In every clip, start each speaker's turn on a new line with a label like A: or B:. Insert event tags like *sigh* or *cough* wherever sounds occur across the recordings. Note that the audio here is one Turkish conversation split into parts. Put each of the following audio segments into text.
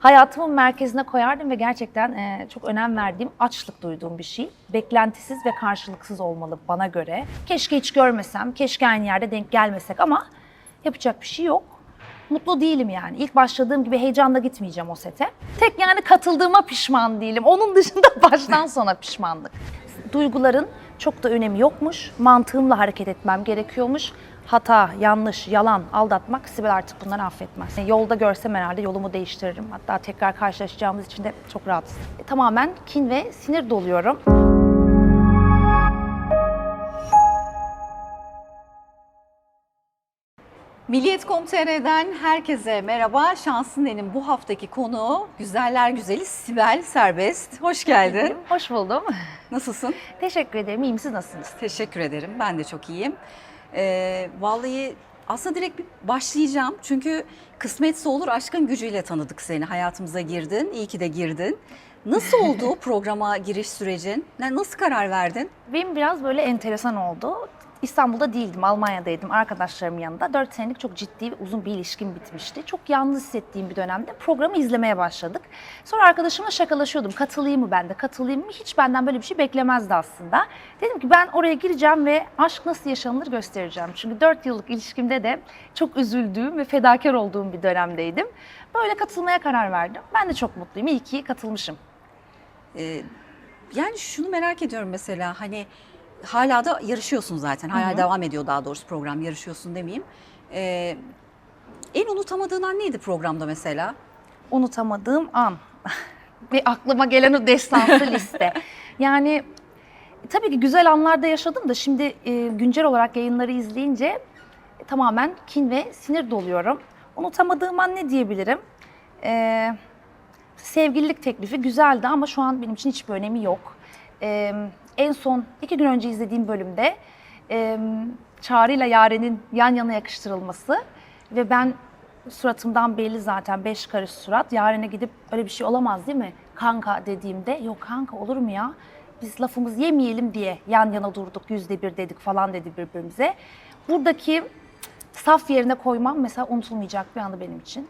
A: hayatımın merkezine koyardım ve gerçekten e, çok önem verdiğim, açlık duyduğum bir şey. Beklentisiz ve karşılıksız olmalı bana göre. Keşke hiç görmesem, keşke aynı yerde denk gelmesek ama yapacak bir şey yok. Mutlu değilim yani. İlk başladığım gibi heyecanla gitmeyeceğim o sete. Tek yani katıldığıma pişman değilim. Onun dışında *laughs* baştan sona pişmanlık. Duyguların çok da önemi yokmuş. Mantığımla hareket etmem gerekiyormuş. Hata, yanlış, yalan, aldatmak Sibel artık bunları affetmez. Yani Yolda görsem herhalde yolumu değiştiririm. Hatta tekrar karşılaşacağımız için de çok rahatsız. E, tamamen kin ve sinir doluyorum.
B: Milliyet.com.tr'den herkese merhaba. Şansın En'in bu haftaki konuğu güzeller güzeli Sibel Serbest. Hoş geldin.
A: Hoş buldum.
B: Nasılsın?
A: Teşekkür ederim. İyiyim. Siz nasılsınız?
B: Teşekkür ederim. Ben de çok iyiyim. Ee, vallahi aslında direkt bir başlayacağım. Çünkü kısmetse olur aşkın gücüyle tanıdık seni. Hayatımıza girdin. İyi ki de girdin. Nasıl oldu *laughs* programa giriş sürecin? Nasıl karar verdin?
A: Benim biraz böyle enteresan oldu. İstanbul'da değildim, Almanya'daydım arkadaşlarımın yanında. 4 senelik çok ciddi ve uzun bir ilişkim bitmişti. Çok yalnız hissettiğim bir dönemde programı izlemeye başladık. Sonra arkadaşımla şakalaşıyordum. Katılayım mı ben de, katılayım mı? Hiç benden böyle bir şey beklemezdi aslında. Dedim ki ben oraya gireceğim ve aşk nasıl yaşanılır göstereceğim. Çünkü 4 yıllık ilişkimde de çok üzüldüğüm ve fedakar olduğum bir dönemdeydim. Böyle katılmaya karar verdim. Ben de çok mutluyum. İyi ki katılmışım.
B: Ee, yani şunu merak ediyorum mesela hani hala da yarışıyorsun zaten. Hala devam ediyor daha doğrusu program yarışıyorsun demeyeyim. Ee, en unutamadığın an neydi programda mesela?
A: unutamadığım an *laughs* ve aklıma gelen o destansı *laughs* liste. Yani tabii ki güzel anlarda yaşadım da şimdi e, güncel olarak yayınları izleyince e, tamamen kin ve sinir doluyorum. Unutamadığım an ne diyebilirim? E, sevgililik teklifi güzeldi ama şu an benim için hiçbir önemi yok. E, en son iki gün önce izlediğim bölümde e, Çağrı ile Yaren'in yan yana yakıştırılması ve ben suratımdan belli zaten beş karış surat. Yaren'e gidip öyle bir şey olamaz değil mi? Kanka dediğimde yok kanka olur mu ya? Biz lafımız yemeyelim diye yan yana durduk yüzde bir dedik falan dedi birbirimize. Buradaki saf yerine koymam mesela unutulmayacak bir anı benim için.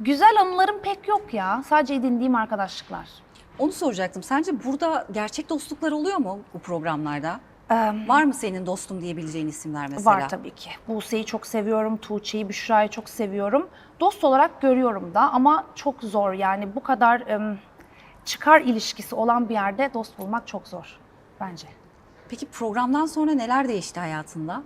A: Güzel anılarım pek yok ya. Sadece edindiğim arkadaşlıklar.
B: Onu soracaktım. Sence burada gerçek dostluklar oluyor mu bu programlarda?
A: Ee,
B: Var mı senin dostum diyebileceğin isimler mesela?
A: Var tabii ki. Buse'yi çok seviyorum, Tuğçe'yi, Büşra'yı çok seviyorum. Dost olarak görüyorum da ama çok zor yani bu kadar em, çıkar ilişkisi olan bir yerde dost bulmak çok zor bence.
B: Peki programdan sonra neler değişti hayatında?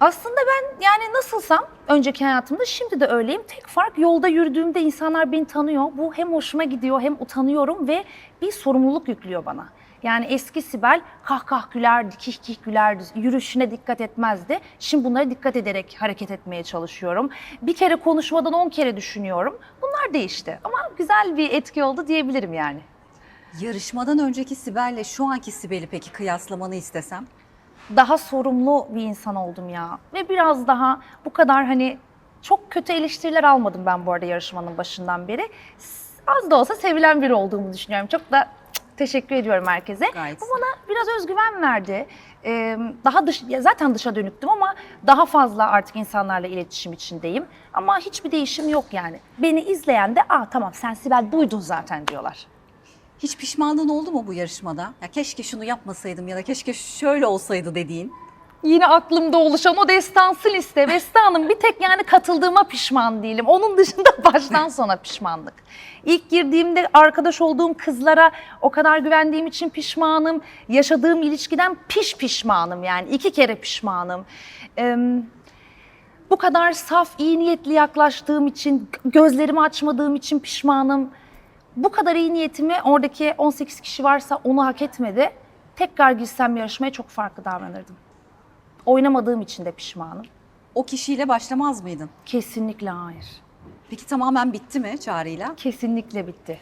A: Aslında ben yani nasılsam önceki hayatımda şimdi de öyleyim. Tek fark yolda yürüdüğümde insanlar beni tanıyor. Bu hem hoşuma gidiyor hem utanıyorum ve bir sorumluluk yüklüyor bana. Yani eski Sibel kah kah gülerdi, kih kih gülerdi, yürüyüşüne dikkat etmezdi. Şimdi bunlara dikkat ederek hareket etmeye çalışıyorum. Bir kere konuşmadan on kere düşünüyorum. Bunlar değişti ama güzel bir etki oldu diyebilirim yani.
B: Yarışmadan önceki Sibel'le şu anki Sibel'i peki kıyaslamanı istesem?
A: Daha sorumlu bir insan oldum ya. Ve biraz daha bu kadar hani çok kötü eleştiriler almadım ben bu arada yarışmanın başından beri. Az da olsa sevilen biri olduğumu düşünüyorum. Çok da teşekkür ediyorum herkese.
B: Gayet.
A: Bu bana biraz özgüven verdi. Ee, daha dış, ya zaten dışa dönüktüm ama daha fazla artık insanlarla iletişim içindeyim. Ama hiçbir değişim yok yani. Beni izleyen de aa tamam sen Sibel buydun zaten diyorlar.
B: Hiç pişmanlığın oldu mu bu yarışmada? Ya keşke şunu yapmasaydım ya da keşke şöyle olsaydı dediğin.
A: Yine aklımda oluşan o destansı liste. Beste Hanım bir tek yani katıldığıma pişman değilim. Onun dışında *laughs* baştan sona pişmanlık. İlk girdiğimde arkadaş olduğum kızlara o kadar güvendiğim için pişmanım. Yaşadığım ilişkiden piş pişmanım yani iki kere pişmanım. Ee, bu kadar saf, iyi niyetli yaklaştığım için, gözlerimi açmadığım için pişmanım. Bu kadar iyi niyetimi oradaki 18 kişi varsa onu hak etmedi. Tekrar girsem yarışmaya çok farklı davranırdım. Oynamadığım için de pişmanım.
B: O kişiyle başlamaz mıydın?
A: Kesinlikle hayır.
B: Peki tamamen bitti mi Çağrı'yla?
A: Kesinlikle bitti.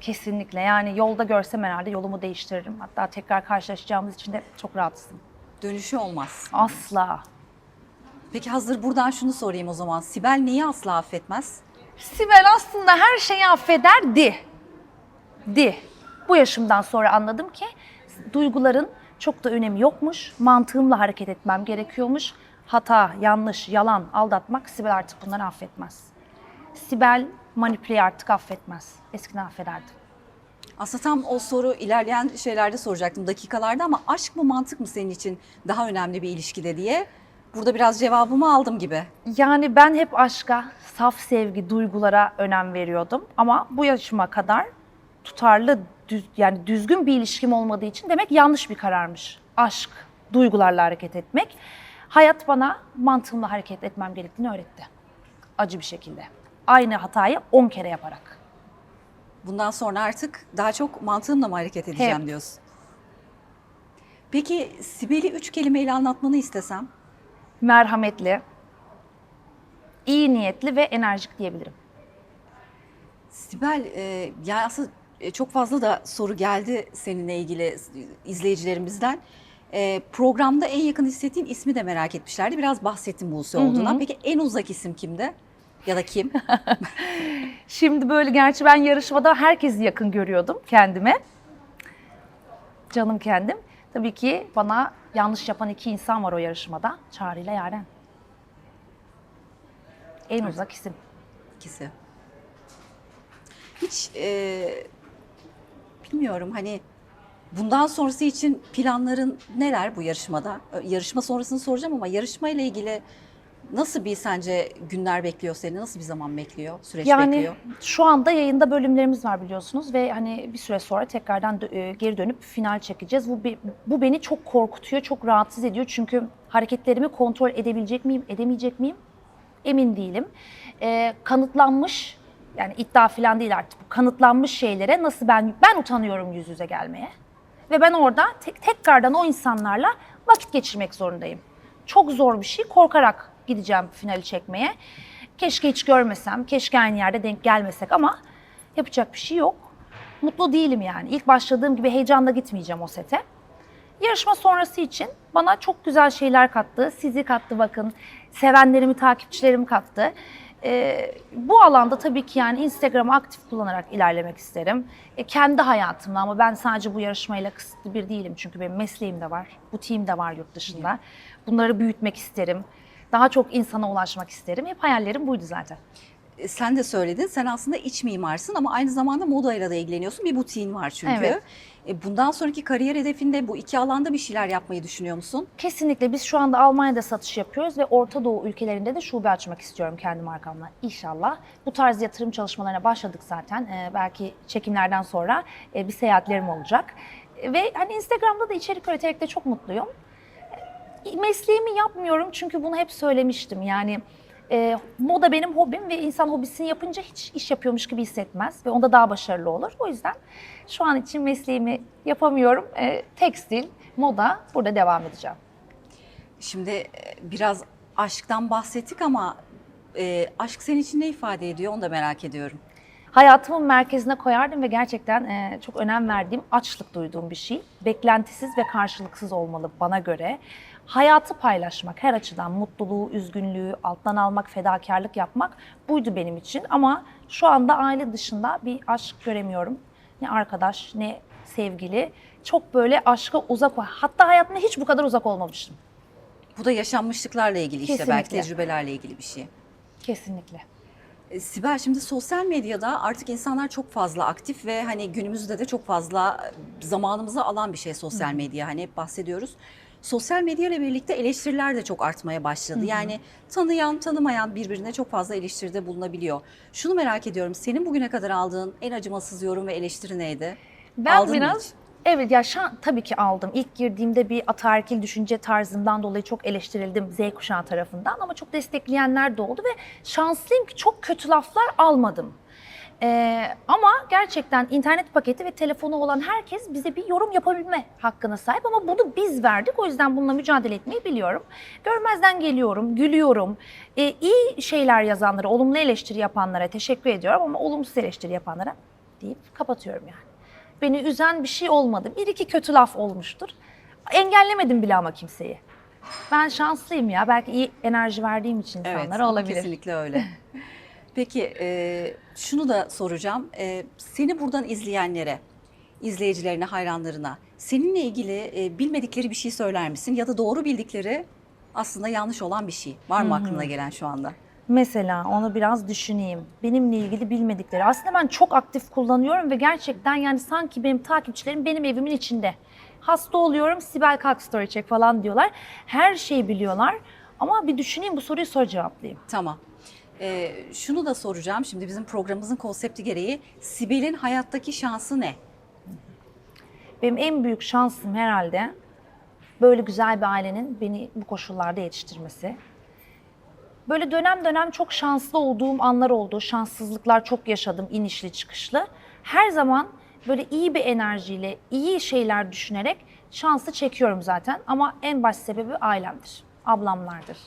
A: Kesinlikle. Yani yolda görsem herhalde yolumu değiştiririm. Hatta tekrar karşılaşacağımız için de çok rahatsızım.
B: Dönüşü olmaz.
A: Asla.
B: Peki hazır buradan şunu sorayım o zaman. Sibel neyi asla affetmez?
A: Sibel aslında her şeyi affederdi. Di. Bu yaşımdan sonra anladım ki duyguların çok da önemi yokmuş. Mantığımla hareket etmem gerekiyormuş. Hata, yanlış, yalan, aldatmak Sibel artık bunları affetmez. Sibel Manipuleyi artık affetmez. Eskiden affederdi.
B: Aslında tam o soru ilerleyen şeylerde soracaktım dakikalarda ama aşk mı mantık mı senin için daha önemli bir ilişkide diye. Burada biraz cevabımı aldım gibi.
A: Yani ben hep aşka, saf sevgi, duygulara önem veriyordum. Ama bu yaşıma kadar tutarlı, düz, yani düzgün bir ilişkim olmadığı için demek yanlış bir kararmış. Aşk, duygularla hareket etmek. Hayat bana mantığımla hareket etmem gerektiğini öğretti. Acı bir şekilde. Aynı hatayı 10 kere yaparak.
B: Bundan sonra artık daha çok mantığımla mı hareket edeceğim
A: Hep.
B: diyorsun. Peki Sibel'i üç kelimeyle anlatmanı istesem?
A: Merhametli, iyi niyetli ve enerjik diyebilirim.
B: Sibel, e, yani aslında e, çok fazla da soru geldi seninle ilgili izleyicilerimizden. E, programda en yakın hissettiğin ismi de merak etmişlerdi. Biraz bahsettim Buse olduğuna. Peki en uzak isim kimdi? Ya da kim? *laughs*
A: Şimdi böyle gerçi ben yarışmada herkesi yakın görüyordum kendime. Canım kendim. Tabii ki bana yanlış yapan iki insan var o yarışmada. Çağrı ile Yaren. En uzak isim.
B: İkisi. Hiç e, bilmiyorum hani bundan sonrası için planların neler bu yarışmada? Yarışma sonrasını soracağım ama yarışma ile ilgili nasıl bir sence günler bekliyor seni? Nasıl bir zaman bekliyor? Süreç
A: Yani
B: bekliyor?
A: şu anda yayında bölümlerimiz var biliyorsunuz ve hani bir süre sonra tekrardan dö- e, geri dönüp final çekeceğiz. Bu, bu beni çok korkutuyor, çok rahatsız ediyor çünkü hareketlerimi kontrol edebilecek miyim, edemeyecek miyim emin değilim. Ee, kanıtlanmış yani iddia falan değil artık bu kanıtlanmış şeylere nasıl ben ben utanıyorum yüz yüze gelmeye. Ve ben orada tek, tekrardan o insanlarla vakit geçirmek zorundayım. Çok zor bir şey. Korkarak gideceğim finali çekmeye. Keşke hiç görmesem, keşke aynı yerde denk gelmesek ama yapacak bir şey yok. Mutlu değilim yani. İlk başladığım gibi heyecanla gitmeyeceğim o sete. Yarışma sonrası için bana çok güzel şeyler kattı. Sizi kattı bakın. Sevenlerimi, takipçilerimi kattı. Ee, bu alanda tabii ki yani Instagram'ı aktif kullanarak ilerlemek isterim. E, kendi hayatımla ama ben sadece bu yarışmayla kısıtlı bir değilim. Çünkü benim mesleğim de var. Butiğim de var yurt dışında. Bunları büyütmek isterim. Daha çok insana ulaşmak isterim. Hep hayallerim buydu zaten.
B: E, Sen de söyledin. Sen aslında iç mimarsın ama aynı zamanda modayla da ilgileniyorsun. Bir butiğin var çünkü.
A: Evet.
B: E, Bundan sonraki kariyer hedefinde bu iki alanda bir şeyler yapmayı düşünüyor musun?
A: Kesinlikle biz şu anda Almanya'da satış yapıyoruz ve Orta Doğu ülkelerinde de şube açmak istiyorum kendi markamla inşallah. Bu tarz yatırım çalışmalarına başladık zaten. Ee, belki çekimlerden sonra e, bir seyahatlerim olacak. Ve hani Instagram'da da içerik üreterek de çok mutluyum. Mesleğimi yapmıyorum çünkü bunu hep söylemiştim. Yani e, moda benim hobim ve insan hobisini yapınca hiç iş yapıyormuş gibi hissetmez ve onda daha başarılı olur. O yüzden şu an için mesleğimi yapamıyorum. E, tekstil, moda burada devam edeceğim.
B: Şimdi e, biraz aşktan bahsettik ama e, aşk senin için ne ifade ediyor onu da merak ediyorum.
A: Hayatımın merkezine koyardım ve gerçekten e, çok önem verdiğim, açlık duyduğum bir şey. Beklentisiz ve karşılıksız olmalı bana göre. Hayatı paylaşmak, her açıdan mutluluğu, üzgünlüğü, alttan almak, fedakarlık yapmak buydu benim için. Ama şu anda aile dışında bir aşk göremiyorum. Ne arkadaş, ne sevgili. Çok böyle aşka uzak, hatta hayatımda hiç bu kadar uzak olmamıştım.
B: Bu da yaşanmışlıklarla ilgili işte belki
A: Kesinlikle.
B: tecrübelerle ilgili bir şey.
A: Kesinlikle.
B: E, Sibel şimdi sosyal medyada artık insanlar çok fazla aktif ve hani günümüzde de çok fazla e, zamanımızı alan bir şey sosyal medya hani hep bahsediyoruz. Sosyal medya ile birlikte eleştiriler de çok artmaya başladı. Yani tanıyan tanımayan birbirine çok fazla eleştiride bulunabiliyor. Şunu merak ediyorum senin bugüne kadar aldığın en acımasız yorum ve eleştiri neydi?
A: Ben
B: Aldın mı
A: biraz
B: hiç?
A: Evet ya şu an tabii ki aldım. İlk girdiğimde bir ataerkil düşünce tarzımdan dolayı çok eleştirildim Z kuşağı tarafından ama çok destekleyenler de oldu ve şanslıyım ki çok kötü laflar almadım. Ee, ama gerçekten internet paketi ve telefonu olan herkes bize bir yorum yapabilme hakkına sahip ama bunu biz verdik. O yüzden bununla mücadele etmeyi biliyorum. Görmezden geliyorum, gülüyorum. Ee, iyi şeyler yazanlara, olumlu eleştiri yapanlara teşekkür ediyorum ama olumsuz eleştiri yapanlara deyip kapatıyorum yani. Beni üzen bir şey olmadı. Bir iki kötü laf olmuştur. Engellemedim bile ama kimseyi. Ben şanslıyım ya. Belki iyi enerji verdiğim için insanlara
B: ama
A: olabilir.
B: Kesinlikle öyle. *laughs* Peki e, şunu da soracağım. E, seni buradan izleyenlere, izleyicilerine, hayranlarına seninle ilgili e, bilmedikleri bir şey söyler misin? Ya da doğru bildikleri aslında yanlış olan bir şey. Var mı aklına gelen şu anda?
A: Mesela onu biraz düşüneyim. Benimle ilgili bilmedikleri. Aslında ben çok aktif kullanıyorum ve gerçekten yani sanki benim takipçilerim benim evimin içinde. Hasta oluyorum, Sibel kalk story çek falan diyorlar. Her şeyi biliyorlar. Ama bir düşüneyim bu soruyu sonra cevaplayayım.
B: Tamam. Ee, şunu da soracağım. Şimdi bizim programımızın konsepti gereği Sibel'in hayattaki şansı ne?
A: Benim en büyük şansım herhalde böyle güzel bir ailenin beni bu koşullarda yetiştirmesi. Böyle dönem dönem çok şanslı olduğum anlar oldu. Şanssızlıklar çok yaşadım, inişli çıkışlı. Her zaman böyle iyi bir enerjiyle, iyi şeyler düşünerek şansı çekiyorum zaten. Ama en baş sebebi ailemdir, ablamlardır.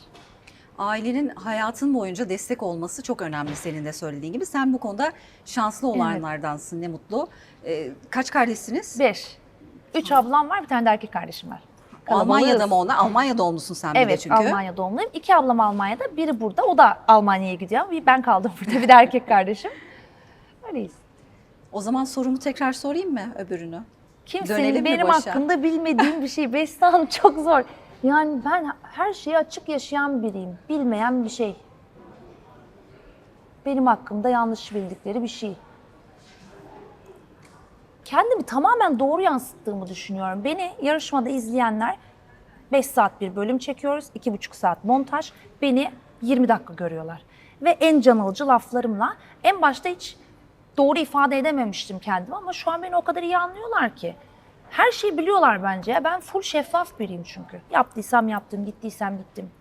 B: Ailenin hayatın boyunca destek olması çok önemli senin de söylediğin gibi. Sen bu konuda şanslı olanlardansın ne mutlu. Ee, kaç kardeşsiniz?
A: Beş. Üç ablam var, bir tane de erkek kardeşim var.
B: Almanya'da mı onlar? Almanya doğumlusun sen bir de
A: Evet,
B: çünkü.
A: Almanya doğumluyum. İki ablam Almanya'da, biri burada. O da Almanya'ya gidiyor. Bir ben kaldım burada, bir de erkek kardeşim. Öyleyiz.
B: O zaman sorumu tekrar sorayım mı öbürünü?
A: Kimsenin
B: Dönelim
A: benim
B: başa?
A: hakkında bilmediğim bir şey. *laughs* Beste Hanım çok zor. Yani ben her şeyi açık yaşayan biriyim. Bilmeyen bir şey. Benim hakkımda yanlış bildikleri bir şey. Kendimi tamamen doğru yansıttığımı düşünüyorum. Beni yarışmada izleyenler 5 saat bir bölüm çekiyoruz. 2,5 saat montaj. Beni 20 dakika görüyorlar. Ve en can alıcı laflarımla en başta hiç doğru ifade edememiştim kendimi ama şu an beni o kadar iyi anlıyorlar ki. Her şeyi biliyorlar bence. Ben full şeffaf biriyim çünkü. Yaptıysam yaptım, gittiysem gittim.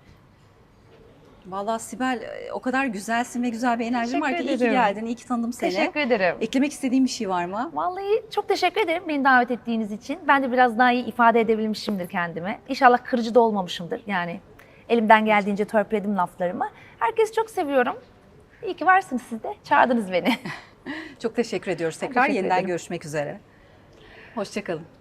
B: Vallahi Sibel e, o kadar güzelsin ve güzel bir enerjin var ki iyi ki
A: ederim.
B: geldin, iyi ki tanıdım seni.
A: Teşekkür ederim.
B: Eklemek istediğin bir şey var mı?
A: Vallahi çok teşekkür ederim beni davet ettiğiniz için. Ben de biraz daha iyi ifade edebilmişimdir kendimi. İnşallah kırıcı da olmamışımdır. Yani elimden geldiğince törpüledim laflarımı. Herkesi çok seviyorum. İyi ki varsınız siz de. Çağırdınız beni. *laughs*
B: Çok teşekkür ediyoruz tekrar.
A: teşekkür
B: Yeniden
A: ederim.
B: görüşmek üzere. Hoşçakalın.